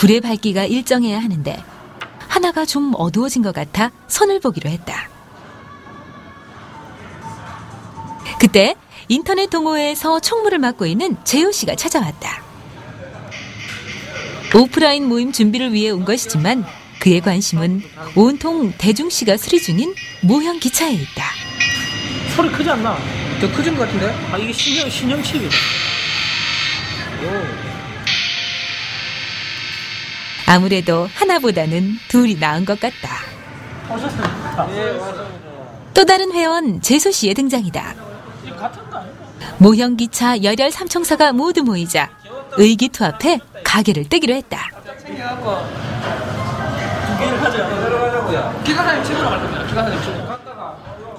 불의 밝기가 일정해야 하는데 하나가 좀 어두워진 것 같아 선을 보기로 했다. 그때 인터넷 동호회에서 총무를 맡고 있는 재호 씨가 찾아왔다. 오프라인 모임 준비를 위해 온 것이지만 그의 관심은 온통 대중 씨가 수리 중인 모형 기차에 있다. 소리 크지 않나? 더 커진 것 같은데? 아 이게 신형 신형 칩이다. 아무래도 하나보다는 둘이 나은 것 같다. 또 다른 회원 재수 씨의 등장이다. 이거 같은 거 아닌가? 모형 기차 열혈 삼총사가 모두 모이자 의기투합해 가게를 뜨기로 했다.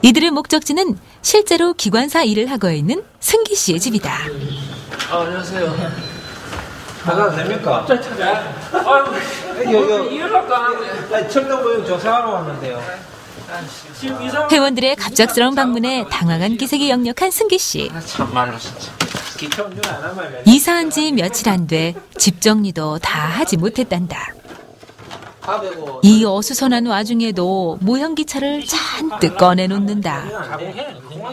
이들의 목적지는 실제로 기관사 일을 하고 있는 승기 씨의 집이다. 아, 안녕하세요. 나가도 됩니까? 저 찾아. 아유, 여, 이해할까? 아니, 청담보육 조사하러 왔는데요. 회원들의 갑작스러운 방문에 당황한 기색이 역력한 승기 씨. 참말로 진짜. 안 이사한 지 며칠 안 돼 집 정리도 다 하지 못했단다. 이 어수선한 와중에도 모형 기차를 잔뜩 꺼내놓는다.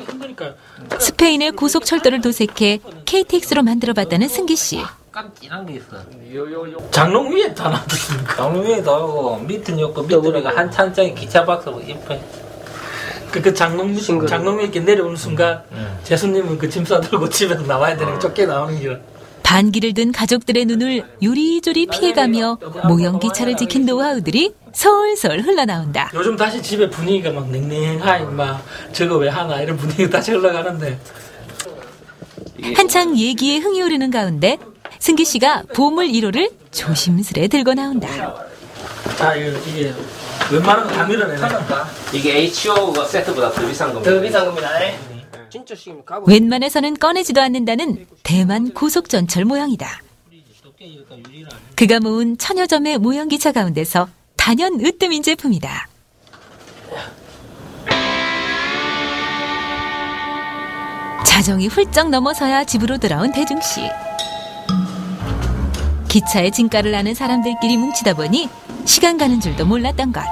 힘드니까. 스페인의 고속철도를 도색해 KTX로 만들어봤다는 승기 씨. 약간 진한 게 있어. 장롱 위에 다 놔뒀습니까? 장롱 위에도 하고 밑은 없고 밑으로가 한 찬장에 기차 박스로 이쁘게. 그, 그 장롱 밑, 장롱 위에 이렇게 내려오는 순간 재수님은 그 짐 싸들고 집에서 나와야 되는 게 쫓겨 나오는 길. 반기를 든 가족들의 눈을 요리조리 피해가며 모형 기차를 지킨 노하우들이 솔솔 흘러나온다. 요즘 다시 집에 분위기가 막 냉랭하이 막 저거 왜 하나 이런 분위기 다시 흘러가는데 한창 얘기에 흥이 오르는 가운데 승기 씨가 보물 1호를 조심스레 들고 나온다. 자 이거 이게 웬만한 거다 밀어내네. 이게 HO가 세트보다 더 비싼 겁니다. 더 비싼 겁니다. 가고 웬만해서는 꺼내지도 않는다는 대만 고속전철 모형이다. 그가 모은 천여 점의 모형 기차 가운데서 단연 으뜸인 제품이다. 자정이 훌쩍 넘어서야 집으로 돌아온 대중 씨. 기차의 진가를 아는 사람들끼리 뭉치다 보니 시간 가는 줄도 몰랐던 것.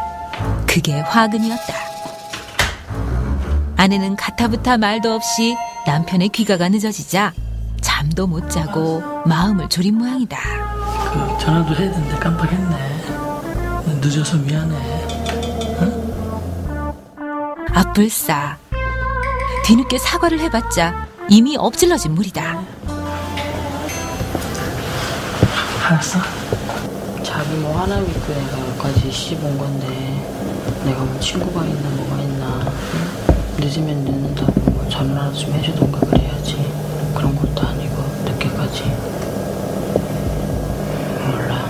그게 화근이었다. 아내는 가타부타 말도 없이 남편의 귀가가 늦어지자 잠도 못 자고 마음을 졸인 모양이다. 그 전화도 해야 되는데 깜빡했네. 늦어서 미안해. 앞불싸. 뒤늦게 사과를 해봤자 이미 엎질러진 물이다. 알았어. 자기 뭐 하나미 교회가까지 씹은 건데 내가 뭐 친구가 있나 뭐가 있나 응? 늦으면 늦는다고 뭐 전화라도 좀 해주던가 그래야지 그런 것도 아니고 늦게까지 몰라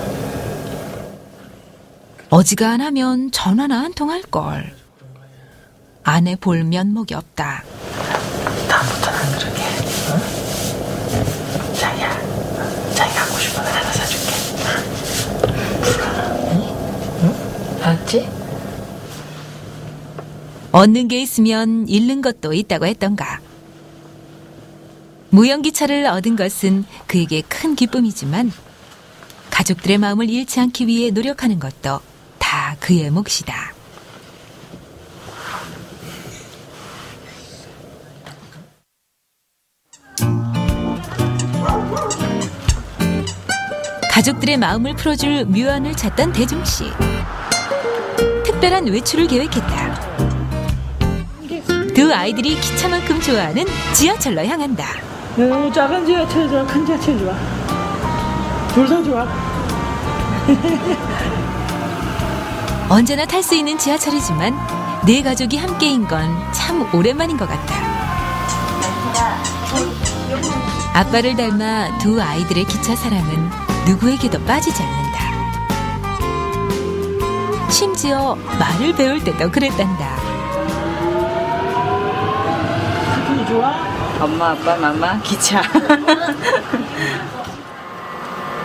어지간하면 전화나 한 통 할걸. 아내 볼 면목이 없다. 다음부터는 안 그러게. 어? 자기야, 자기 갖고 싶은 거 하나 사줄게. 알았지? 얻는 게 있으면 잃는 것도 있다고 했던가. 무연기차를 얻은 것은 그에게 큰 기쁨이지만 가족들의 마음을 잃지 않기 위해 노력하는 것도 다 그의 몫이다. 가족들의 마음을 풀어줄 묘안을 찾던 대중 씨. 특별한 외출을 계획했다. 두 아이들이 기차만큼 좋아하는 지하철로 향한다. 어, 작은 지하철 좋아, 큰 지하철 좋아. 둘 다 좋아. 언제나 탈 수 있는 지하철이지만 네 가족이 함께인 건 참 오랜만인 것 같다. 아빠를 닮아 두 아이들의 기차 사랑은 누구에게도 빠지지 않는다. 심지어 말을 배울 때도 그랬단다. 기분이 좋아? 엄마 아빠 맘마 기차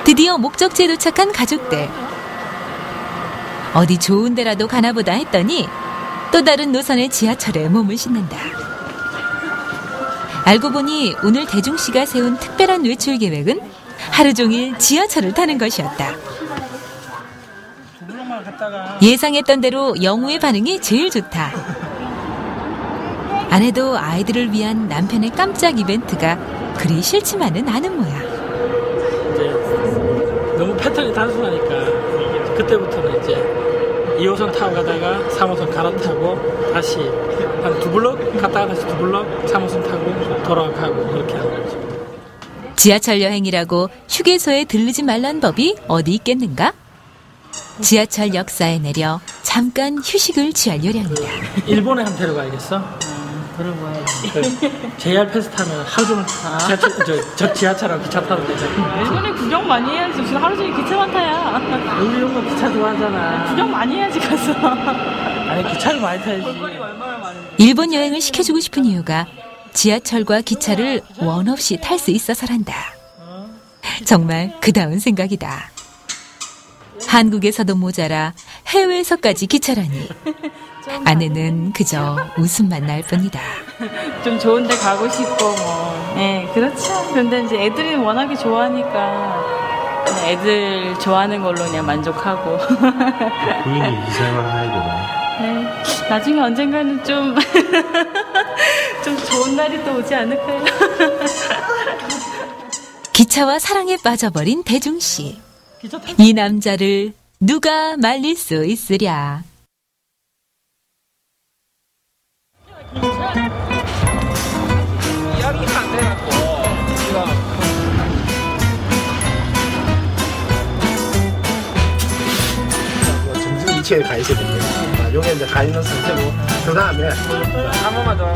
드디어 목적지에 도착한 가족들. 어디 좋은 데라도 가나보다 했더니 또 다른 노선의 지하철에 몸을 싣는다. 알고 보니 오늘 대중 씨가 세운 특별한 외출 계획은 하루 종일 지하철을 타는 것이었다. 예상했던 대로 영우의 반응이 제일 좋다. 아내도 아이들을 위한 남편의 깜짝 이벤트가 그리 싫지만은 않은 모양. 이제 너무 패턴이 단순하니까 그때부터는 이제 2호선 타고 가다가 3호선 갈아타고 다시 한 두 블럭 갔다가 다시 두 블럭 3호선 타고 돌아가고 그렇게 하는 거죠. 지하철 여행이라고 휴게소에 들르지 말란 법이 어디 있겠는가? 지하철 역사에 내려 잠깐 휴식을 취할 요량이다. 일본에 한 데려가야겠어. 들어봐야지. 그 JR 패스 타면 하루 종일 지하철, 저, 저 지하철하고 기차 타도 되잖아. 일본에 구경 많이 해야지. 무슨 하루 종일 기차만 타야. 우리 이런 거 기차 좋아하잖아. 구경 많이 해야지 가서. 아니 기차를 많이 타야지. 일본 여행을 시켜주고 싶은 이유가 지하철과 기차를 원 없이 탈 수 있어서란다. 정말 그다운 생각이다. 한국에서도 모자라 해외에서까지 기차라니. 아내는 그저 웃음만 날 뿐이다. 좀 좋은 데 가고 싶고 뭐. 네, 그렇죠. 근데 이제 애들이 워낙에 좋아하니까 애들 좋아하는 걸로 그냥 만족하고. 부인이 이 생활을 해야 되나? 네, 나중에 언젠가는 좀, 좀 좋은 날이 또 오지 않을까요? 기차와 사랑에 빠져버린 대중 씨. 이 남자를 누가 말릴 수 있으랴. 이야기가 안 돼갖고 우리가 정상 위치에 가 있어야 됩니다. 아, 요게 이제 가 있는 상태고 그 다음에 한 번만 더